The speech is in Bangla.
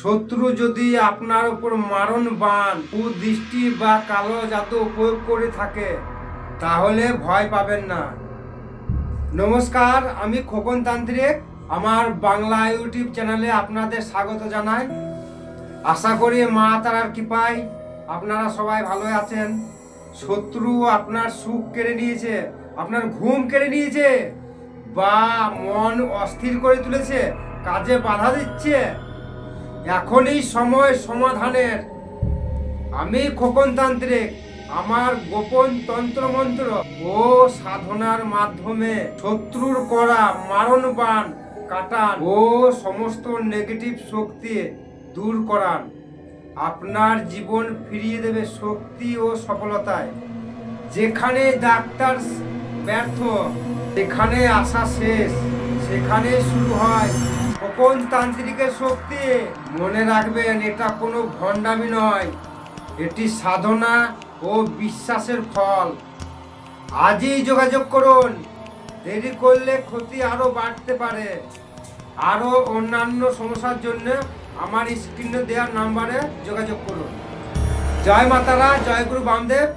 শত্রু যদি আপনার উপর মারণ বান, কুদৃষ্টি বা কালো জাদু প্রয়োগ করে থাকে, তাহলে ভয় পাবেন না। নমস্কার, আমি খোকন তান্ত্রিক। আমার বাংলা ইউটিউব চ্যানেলে আপনাদের স্বাগত জানাই। আশা করি মা তারার কৃপায় আপনারা সবাই ভালো আছেন। শত্রু আপনার সুখ কেড়ে নিয়েছে, আপনার ঘুম কেড়ে নিয়েছে, বা মন অস্থির করে তুলেছে, কাজে বাধা দিচ্ছে। এখনই সময় সমাধানের। আমি খোকন তান্ত্রিক আমার গোপন তন্ত্রমন্ত্র ও সাধনার মাধ্যমে শত্রুর করা মারণ বান কাটান ও সমস্ত নেগেটিভ শক্তি দূর করান। আপনার জীবন ফিরিয়ে দেবে শক্তি ও সফলতায়। যেখানে ডাক্তার ব্যর্থ সেখানে আসা শেষ, সেখানে শুরু হয় কোন তান্ত্রিকের শক্তি? মনে রাখবেন, এটা কোনো ভণ্ডামি নয়। এটি সাধনা ও বিশ্বাসের ফল। আজই যোগাযোগ করুন। দেরি করলে ক্ষতি আরও বাড়তে পারে। আরও অন্যান্য সমস্যার জন্য আমার স্ক্রিনে দেওয়ার নাম্বারে যোগাযোগ করুন। জয় মাতারা, জয় গুরু বামদেব।